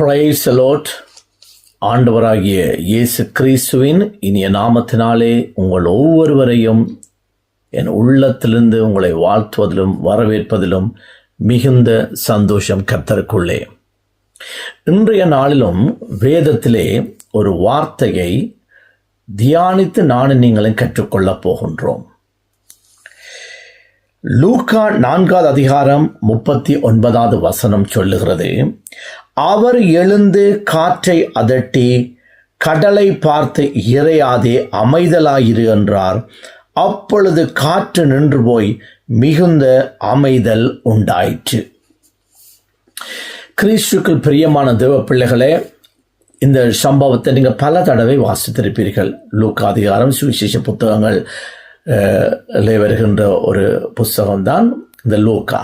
Price allot ஆண்டவராகிய இயேசு கிறிஸ்துவின் இனிய நாமத்தினாலே உங்கள் ஒவ்வொருவரையும் என் உள்ளத்திலிருந்து உங்களை வாழ்த்துவதிலும் வரவேற்பதிலும் மிகுந்த சந்தோஷம் கத்தருக்குள்ளே இன்றைய நாளிலும் வேதத்திலே ஒரு வார்த்தையை தியானித்து நானும் நீங்களும் கற்றுக்கொள்ளப் போகின்றோம். லூக்கா நான்காவது அதிகாரம் முப்பத்தி ஒன்பதாவது வசனம் சொல்லுகிறது அவர் எழுந்து காற்றை அதட்டி கடலை பார்த்து இறையாதே அமைதலாயிரு என்றார். அப்பொழுது காற்று நின்று போய் மிகுந்த அமைதல் உண்டாயிற்று. கிறிஸ்துக்கள் பிரியமான தேவ பிள்ளைகளே இந்த சம்பவத்தை நீங்கள் பல தடவை வாசித்திருப்பீர்கள். லூக்காதிகாரம் சுவிசேஷ புத்தகங்கள் வருகின்ற ஒரு புஸ்தகம்தான் இந்த லூக்கா.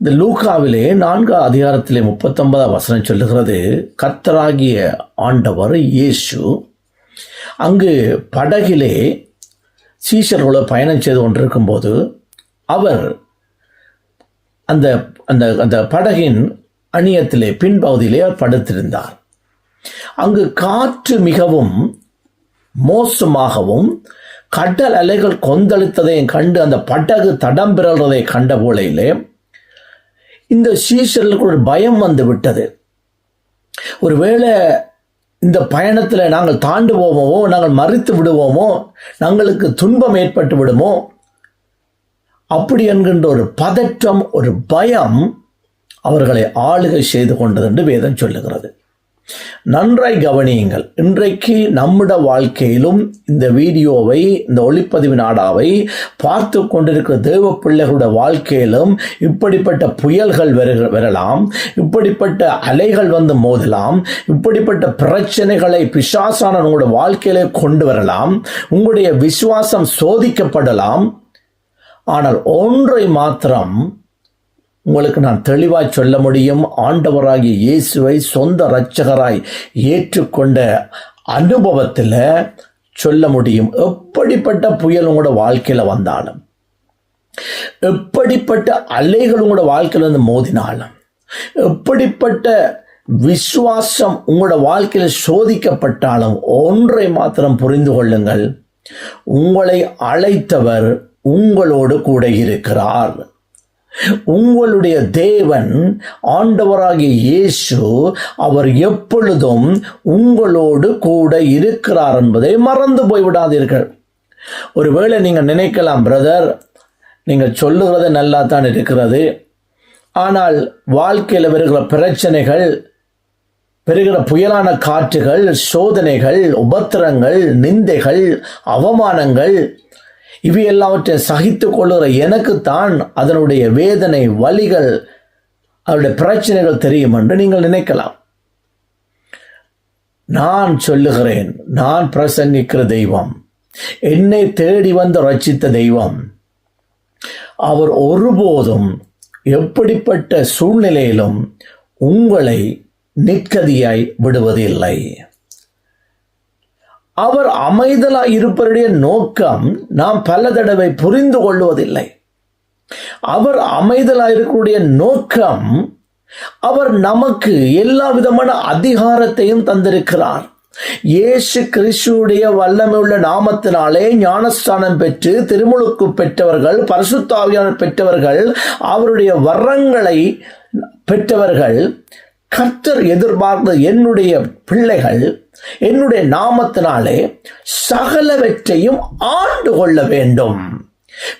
இந்த லூக்காவிலே நான்கு அதிகாரத்திலே முப்பத்தொன்பதாம் வசனம் சொல்லுகிறது கர்த்தராகிய ஆண்டவர் இயேசு அங்கு படகிலே சீஷர்களோட பயணம் செய்து கொண்டிருக்கும்போது அவர் அந்த அந்த அந்த படகின் அணியத்திலே பின்பகுதியிலே அவர் படுத்திருந்தார். அங்கு காற்று மிகவும் மோசமாகவும் கடல் அலைகள் கொந்தளித்ததையும் கண்டு அந்த படகு தடம் பிறல்றதை கண்ட போலையிலே இந்த சீஷர்களுக்கு ஒரு பயம் வந்து விட்டது. ஒருவேளை இந்த பயணத்தில் நாங்கள் தாண்டு போவோமோ நாங்கள் மறித்து விடுவோமோ நாங்களுக்கு துன்பம் ஏற்பட்டு விடுமோ? அப்படி என்கின்ற ஒரு பதற்றம் ஒரு பயம் அவர்களை ஆளுகை செய்து கொண்டது என்று வேதம் சொல்லுகிறது. நன்றாய் கவனியுங்கள். இன்றைக்கு நம்முடைய வாழ்க்கையிலும் இந்த வீடியோவை இந்த ஒளிப்பதிவு நாடாவை பார்த்து கொண்டிருக்கிற தேவ பிள்ளைகளுடைய வாழ்க்கையிலும் இப்படிப்பட்ட புயல்கள் வருக- வரலாம் இப்படிப்பட்ட அலைகள் வந்து மோதலாம் இப்படிப்பட்ட பிரச்சனைகளை பிசாசான உங்களுடைய வாழ்க்கையிலே கொண்டு வரலாம் உங்களுடைய விசுவாசம் சோதிக்கப்படலாம். ஆனால் ஒன்றை மாத்திரம் உங்களுக்கு நான் தெளிவாய் சொல்ல முடியும். ஆண்டவராகிய இயேசுவை சொந்த இரட்சகராய் ஏற்றுக்கொண்ட அனுபவத்தில் சொல்ல முடியும். எப்படிப்பட்ட புயல் உங்களோட வாழ்க்கையில் வந்தாலும் எப்படிப்பட்ட அலைகள் உங்களோட வாழ்க்கையில் வந்து மோதினாலும் எப்படிப்பட்ட விசுவாசம் உங்களோட வாழ்க்கையில் சோதிக்கப்பட்டாலும் ஒன்றை மாத்திரம் புரிந்து கொள்ளுங்கள். உங்களை அழைத்தவர் உங்களோடு கூட இருக்கிறார். உங்களுடைய தேவன் ஆண்டவராகிய இயேசு அவர் எப்பொழுதும் உங்களோடு கூட இருக்கிறார் என்பதை மறந்து போய்விடாதீர்கள். ஒருவேளை நீங்கள் நினைக்கலாம் பிரதர் நீங்கள் சொல்லுகிறது நல்லா தான் இருக்கிறது. ஆனால் வாழ்க்கையில் வருகிற பிரச்சனைகள் பெறுகிற புயலான காற்றுகள் சோதனைகள் உபத்திரங்கள் நிந்தைகள் அவமானங்கள் இவை எல்லாவற்றை சகித்து கொள்ளுகிற எனக்குத்தான் அதனுடைய வேதனை வலிகள் அவருடைய பிரச்சனைகள் தெரியும் என்று நீங்கள் நினைக்கலாம். நான் சொல்லுகிறேன் நான் பிரசங்கிக்கிற தெய்வம் என்னை தேடி வந்து ரச்சித்த தெய்வம் அவர் ஒருபோதும் எப்படிப்பட்ட சூழ்நிலையிலும் உங்களை நிற்கதியாய் விடுவதில்லை. அவர் அமைதலாய் இருப்பவருடைய நோக்கம் நாம் பல தடவை புரிந்து கொள்வதில்லை அவர் அமைதலாக இருக்கக்கூடிய நோக்கம் அவர் நமக்கு எல்லா விதமான அதிகாரத்தையும் தந்திருக்கிறார். இயேசு கிறிஸ்துடைய வல்லமையுள்ள நாமத்தினாலே ஞானஸ்தானம் பெற்று திருமுழுக்கு பெற்றவர்கள் பரிசுத்தாவியான பெற்றவர்கள் அவருடைய வரங்களை பெற்றவர்கள் கர்த்தர் எதிர்பார்த்த என்னுடைய பிள்ளைகள் என்னுடைய நாமத்தினாலே சகலவற்றையும் ஆண்டு கொள்ள வேண்டும்.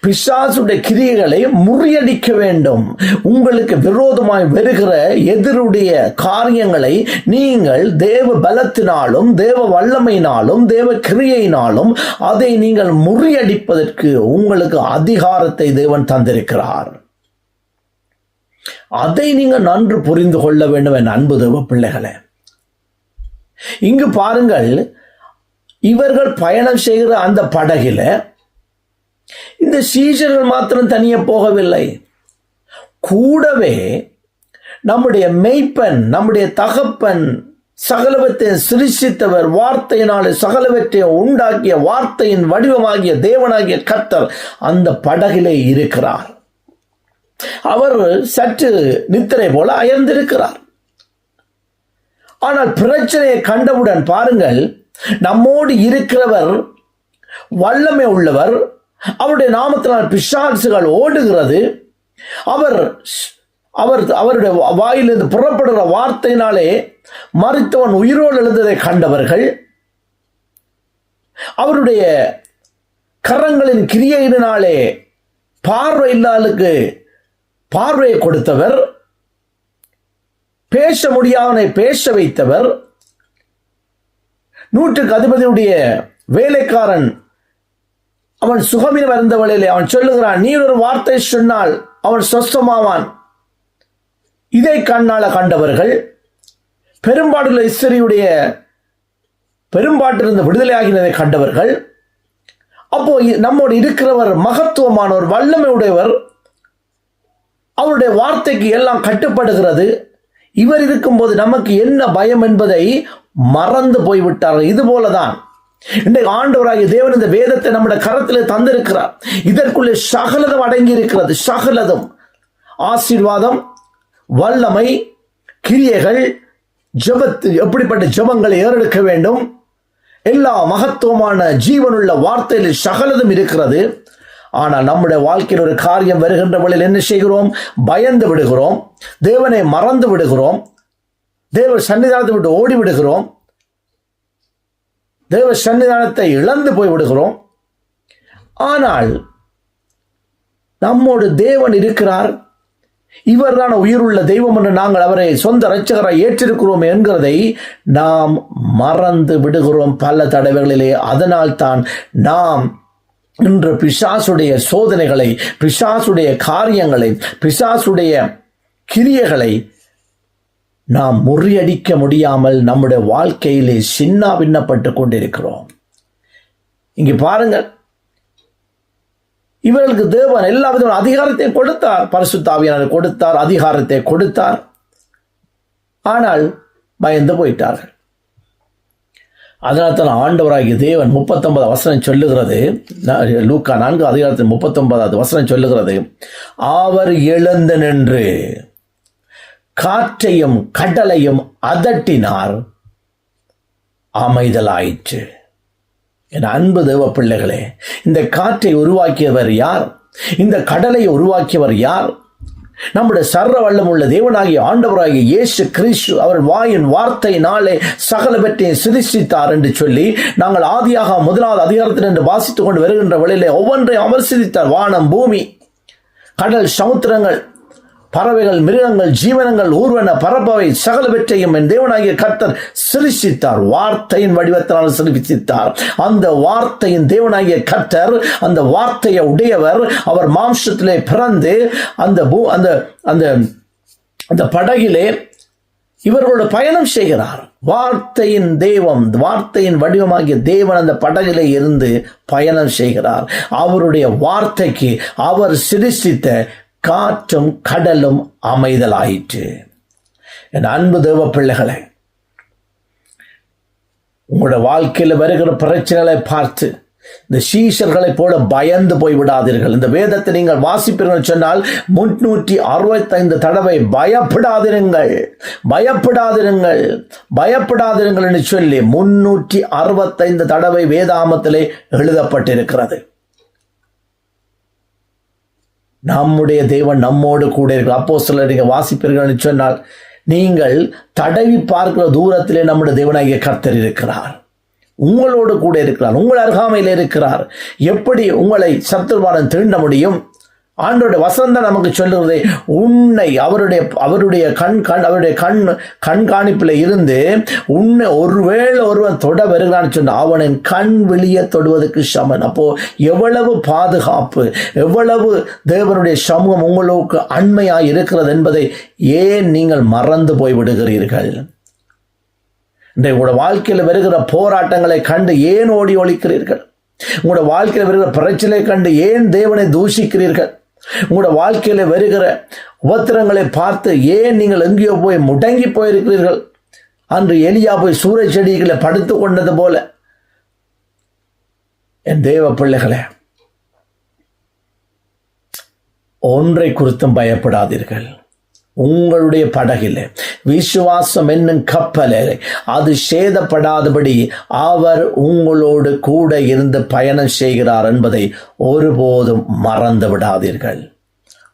பிசாசுடைய கிரியைகளை முறியடிக்க வேண்டும். உங்களுக்கு விரோதமாய் வருகிற எதிருடைய காரியங்களை நீங்கள் தேவ பலத்தினாலும் தேவ வல்லமையினாலும் தேவ கிரியையினாலும் அதை நீங்கள் முறியடிப்பதற்கு உங்களுக்கு அதிகாரத்தை தேவன் தந்திருக்கிறார். அதை நீங்கள் நன்று புரிந்து கொள்ள வேண்டும் என் அன்பு தேவ பிள்ளைகளே. இங்கு பாருங்கள் இவர்கள் பயணம் செய்கிற அந்த படகில் இந்த சீஷர்கள் மாத்திரம் தனியே போகவில்லை. கூடவே நம்முடைய மெய்ப்பன் நம்முடைய தகப்பன் சகலவத்தை சிருஷித்தவர் வார்த்தையினாலே சகலவற்றை உண்டாக்கிய வார்த்தையின் வடிவமாகிய தேவனாகிய கர்த்தர் அந்த படகிலே இருக்கிறார். அவர் சற்று நித்திரை போல அயர்ந்திருக்கிறார். ஆனால் பிரச்சனையை கண்டவுடன் பாருங்கள் நம்மோடு இருக்கிறவர் வல்லமை உள்ளவர் அவருடைய நாமத்தினால் பிசாசுகள் ஓடுகிறது. அவர் அவர் அவருடைய வாயிலிருந்து புறப்படுகிற வார்த்தையினாலே மறித்தவன் உயிரோடு எழுந்ததை கண்டவர்கள் அவருடைய கரங்களின் கிரியையினாலே பார்வை இல்லாளுக்கு பார்வையை கொடுத்தவர் பேச முடியாதனை பேச வைத்தவர் நூற்றுக்கு அதிபதியுடைய வேலைக்காரன் அவன் சுகமின் வழியிலே அவன் சொல்லுகிறான் நீ ஒரு வார்த்தை சொன்னால் அவன் சொஸ்தமாவான் இதை கண்ணால கண்டவர்கள் பெரும்பாடுள்ள இஸ்வரியுடைய பெரும்பாட்டிலிருந்து விடுதலையாகினதை கண்டவர்கள் அப்போ நம்மோடு இருக்கிறவர் மகத்துவமானவர் வல்லமை உடையவர் அவருடைய வார்த்தைக்கு எல்லாம் கட்டுப்படுகிறது. இவர் இருக்கும்போது நமக்கு என்ன பயம் என்பதை மறந்து போய்விட்டார்கள். இது போலதான். இன்றைக்கு ஆண்டவராகிய தேவன் இந்த வேதத்தை நம்முடைய கரத்தில் தந்திருக்கிறார். இதற்குள்ளே சகலதம் அடங்கி இருக்கிறது சகலதம். ஆசீர்வாதம் வல்லமை கிரியைகள் ஜபத்து எப்படிப்பட்ட ஜபங்களை ஏறெடுக்க வேண்டும். எல்லா மகத்துவமான ஜீவனுள்ள வார்த்தையில் சகலதும் இருக்கிறது. ஆனால் நம்முடைய வாழ்க்கையில் ஒரு காரியம் வருகின்ற வழியில் என்ன செய்கிறோம்? பயந்து விடுகிறோம். தேவனை மறந்து விடுகிறோம். தேவ சன்னிதானத்தை விட்டு ஓடி விடுகிறோம். தேவ சன்னிதானத்தை இழந்து போய் விடுகிறோம். ஆனால் நம்மோடு தேவன் இருக்கிறார். இவர்தான் உயிருள்ள தெய்வம் என்று நாங்கள் அவரை சொந்த இரட்சகராய் ஏற்றிருக்கிறோம் என்கிறதை நாம் மறந்து விடுகிறோம் பல தடவைகளிலே. அதனால் தான் நாம் இன்று பிசாசுடைய சோதனைகளை பிசாசுடைய காரியங்களை பிசாசுடைய கிரியைகளை நாம் முறியடிக்க முடியாமல் நம்முடைய வாழ்க்கையிலே சின்ன பின்னப்பட்டு கொண்டிருக்கிறோம். இங்கே பாருங்கள். இவர்களுக்கு தேவன் எல்லா விதமான அதிகாரத்தை கொடுத்தார். பரிசுத்தாவியானவர் கொடுத்தார் அதிகாரத்தை கொடுத்தார். ஆனால் பயந்து போயிட்டார்கள். அதனால் தான் ஆண்டவராகிய தேவன் முப்பத்தொன்பது வசனம் சொல்லுகிறது. லூக்கா நான்கு அதிகாரத்தில் முப்பத்தொன்பதாவது வசனம் சொல்லுகிறது. அவர் எழுந்து நின்று காற்றையும் கடலையும் அதட்டினார். அமைதலாயிற்று. என் அன்பு தேவ பிள்ளைகளே இந்த காற்றை உருவாக்கியவர் யார்? இந்த கடலை உருவாக்கியவர் யார்? நம்முடைய சர்வ வல்லம் உள்ள தேவனாகிய ஆண்டவராகிய இயேசு கிறிஸ்து அவர் வாயின் வார்த்தை நாளே சகல பற்றியும் சிதிஷ்டித்தார் என்று சொல்லி நாங்கள் ஆதியாக முதலாவது அதிகாரத்தில் என்று வாசித்துக் கொண்டு வருகின்ற வழியிலே ஒவ்வொன்றையும் அவர் சிதித்தார் வானம் பூமி கடல் சமுத்திரங்கள். பறவைகள் மிருகங்கள் ஜீவனங்கள் ஊர்வன பரப்பவை சகலவற்றையும் என் தேவனாகிய கர்த்தர் சிருஷித்தார் வார்த்தையின் வடிவத்தினால் சிருஷித்தார் அந்த வார்த்தையின் தேவனாகிய கர்த்தர் அந்த வார்த்தையை உடையவர் அவர் மாம்சத்திலே பிறந்து அந்த பூ அந்த அந்த அந்த படகிலே இவர்களோட பயணம் செய்கிறார். வார்த்தையின் தெய்வம் வார்த்தையின் வடிவமாகிய தேவன் அந்த படகிலே இருந்து பயணம் செய்கிறார். அவருடைய வார்த்தைக்கு அவர் சிருஷ்டித்த காற்றும் கடலும் அமைதலாயிற்று. என் அன்பு தேவ பிள்ளைகளை உங்களோட வாழ்க்கையில் வருகிற பிரச்சனைகளை பார்த்து இந்த சீஷர்களை போல பயந்து போய் விடாதீர்கள். இந்த வேதத்தை நீங்கள் வாசிப்பீர்கள் சொன்னால் முன்னூற்றி அறுபத்தைந்து தடவை பயப்படாதிருங்கள். பயப்படாதிருங்கள். பயப்படாதிருங்கள் என்று சொல்லி முன்னூற்றி அறுபத்தைந்து தடவை வேதாமத்திலே எழுதப்பட்டிருக்கிறது. நம்முடைய தேவன் நம்மோடு கூட இருக்கிற அப்போ சில நீங்கள் வாசிப்பீர்கள் சொன்னால் நீங்கள் தடவி பார்க்கிற தூரத்திலே நம்முடைய தேவனாகிய கர்த்தர் இருக்கிறார். உங்களோடு கூட இருக்கிறார். உங்கள் அருகாமையில் இருக்கிறார். எப்படி உங்களை சத்துருவாரம் தீண்ட முடியும்? ஆண்டோட வசந்தம் நமக்கு சொல்லுறது உன்னை அவருடைய அவருடைய கண் கண் அவருடைய கண் கண்காணிப்பில் இருந்து உன்னை ஒருவேளை ஒருவன் தொட வருகிறான்னு சொன்ன அவனின் கண் வெளியே தொடுவதற்கு சமன். அப்போது எவ்வளவு பாதுகாப்பு எவ்வளவு தேவனுடைய சமூகம் உங்களுக்கு அண்மையாக இருக்கிறது என்பதை ஏன் நீங்கள் மறந்து போய் விடுகிறீர்கள் இன்றைய உங்களோட வாழ்க்கையில் வருகிற போராட்டங்களை கண்டு ஏன் ஓடி ஒழிக்கிறீர்கள்? உங்களோட வாழ்க்கையில் வருகிற பிரச்சனை கண்டு ஏன் தேவனை தூஷிக்கிறீர்கள்? உங்களோட வாழ்க்கையில வருகிற உபத்திரங்களை பார்த்து ஏன் நீங்கள் எங்கேயோ போய் முடங்கி போயிருக்கிறீர்கள்? அன்று எலியா போய் சூரிய செடிகளை படுத்து கொண்டது போல. என் தேவ பிள்ளைகளே ஒன்றை குறித்தும் பயப்படாதீர்கள். உங்களுடைய படகில். விசுவாசம் என்னும் கப்பலை. அது சேதப்படாதபடி அவர் உங்களோடு கூட இருந்து பயணம் செய்கிறார் என்பதை ஒருபோதும் மறந்து விடாதீர்கள்.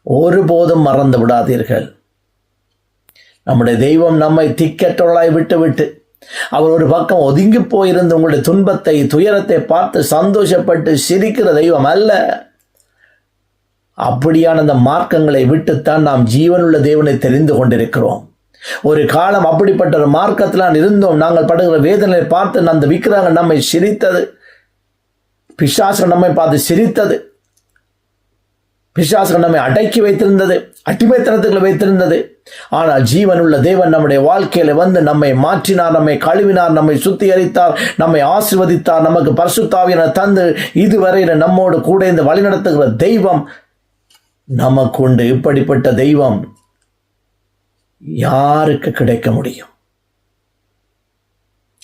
ஒருபோதும் மறந்து விடாதீர்கள். நம்முடைய தெய்வம் நம்மை திக்கற்றவர்களாய் விட்டுவிட்டு அவர் ஒரு பக்கம் ஒதுங்கி போயிருந்து உங்களுடைய துன்பத்தை துயரத்தை பார்த்து சந்தோஷப்பட்டு சிரிக்கிற தெய்வம் அல்ல. அப்படியான அந்த மார்க்கங்களை விட்டுத்தான் நாம் ஜீவனுள்ள தேவனை தெரிந்து கொண்டிருக்கிறோம். ஒரு காலம் அப்படிப்பட்ட ஒரு மார்க்கத்தில் இருந்தோம். நாங்கள் படுகிற வேதனை பார்த்து அந்த விக்கிரகங்கள் நம்மை சிரித்தது. பிசாசம் நம்மை பார்த்து சிரித்தது. பிசாசுகள் நம்மை அடக்கி வைத்திருந்தது. அடிமைத்தனத்துக்குள்ள வைத்திருந்தது. ஆனால் ஜீவனுள்ள தேவன் நம்முடைய வாழ்க்கையில வந்து நம்மை மாற்றினார் நம்மை கழுவினார் நம்மை சுத்திகரித்தார் நம்மை ஆசிர்வதித்தார் நமக்கு பரிசுத்தாவியனை தந்து. இதுவரையில நம்மோடு கூட இந்த வழிநடத்துகிற தெய்வம் நமக்கு உண்டு இப்படிப்பட்ட தெய்வம் யாருக்கு கிடைக்க முடியும்?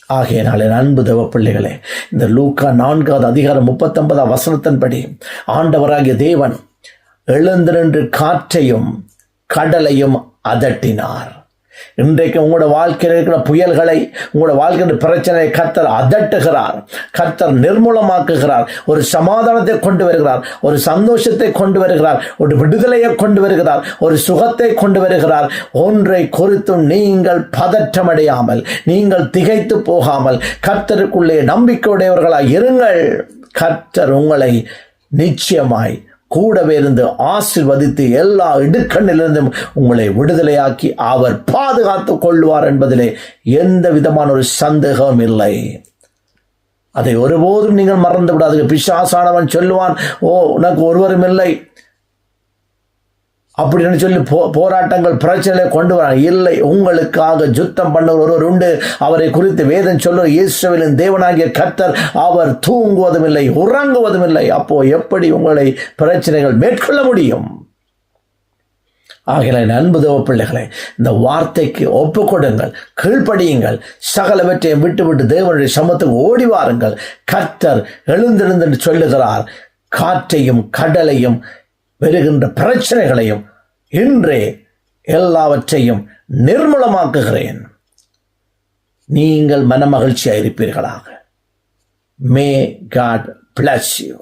ஆகையினாலே அன்பு தேவ பிள்ளைகளே இந்த லூக்கா நான்காவது அதிகாரம் முப்பத்தொன்பதாம் வசனத்தின்படி ஆண்டவராகிய தேவன் எழுந்திரன்று காற்றையும் கடலையும் அதட்டினார். இன்றைக்கு உங்களோட வாழ்க்கையில் இருக்கிற புயல்களை உங்களோட வாழ்க்கையின் பிரச்சனையை கர்த்தர் அதட்டுகிறார். கர்த்தர் நிர்மூலமாக்குகிறார். ஒரு சமாதானத்தை கொண்டு வருகிறார். ஒரு சந்தோஷத்தை கொண்டு வருகிறார். ஒரு விடுதலையை கொண்டு வருகிறார். ஒரு சுகத்தை கொண்டு வருகிறார். ஒன்றை குறித்தும் நீங்கள் பதற்றமடையாமல் நீங்கள் திகைத்து போகாமல் கர்த்தருக்குள்ளே நம்பிக்கையுடையவர்களாக இருங்கள். கர்த்தர் உங்களை நிச்சயமாய் கூடவே இருந்து ஆசிர்வதித்து எல்லா இடுக்கண்ணிலிருந்தும் உங்களை விடுதலையாக்கி அவர் பாதுகாத்து கொள்வார் என்பதிலே எந்த விதமான ஒரு சந்தேகம் இல்லை. அதை ஒருபோதும் நீங்கள் மறந்து விடாது பிசாசானவன் சொல்லுவான் ஓ உனக்கு ஒருவரும் இல்லை. அப்படின்னு சொல்லி போ போராட்டங்கள் பிரச்சனை கொண்டு வர இல்லை உங்களுக்காக யுத்தம் பண்ண ஒருவர் உண்டு. அவரை குறித்து வேதம் சொல்லும் இயேசுவின் தேவனாகிய கத்தர் அவர் தூங்குவதும் இல்லை உறங்குவதும் இல்லை அப்போ எப்படி உங்களை பிரச்சனைகள் மேற்கொள்ள முடியும்? ஆகிய அன்பு தேவ பிள்ளைகளை இந்த வார்த்தைக்கு ஒப்பு கொடுங்கள் கீழ்ப்படியுங்கள். சகலவற்றையும் விட்டு விட்டு தேவனுடைய சமத்துக்கு ஓடி வாருங்கள். கர்த்தர் எழுந்திருந்து சொல்லுகிறார் காற்றையும் கடலையும் வருகின்ற பிரச்சனைகளையும் இன்றே எல்லாவற்றையும் நிர்மூலமாக்குகிறேன். நீங்கள் மனமகிழ்ச்சியாக இருப்பீர்களாக மே காட் பிளஸ் யூ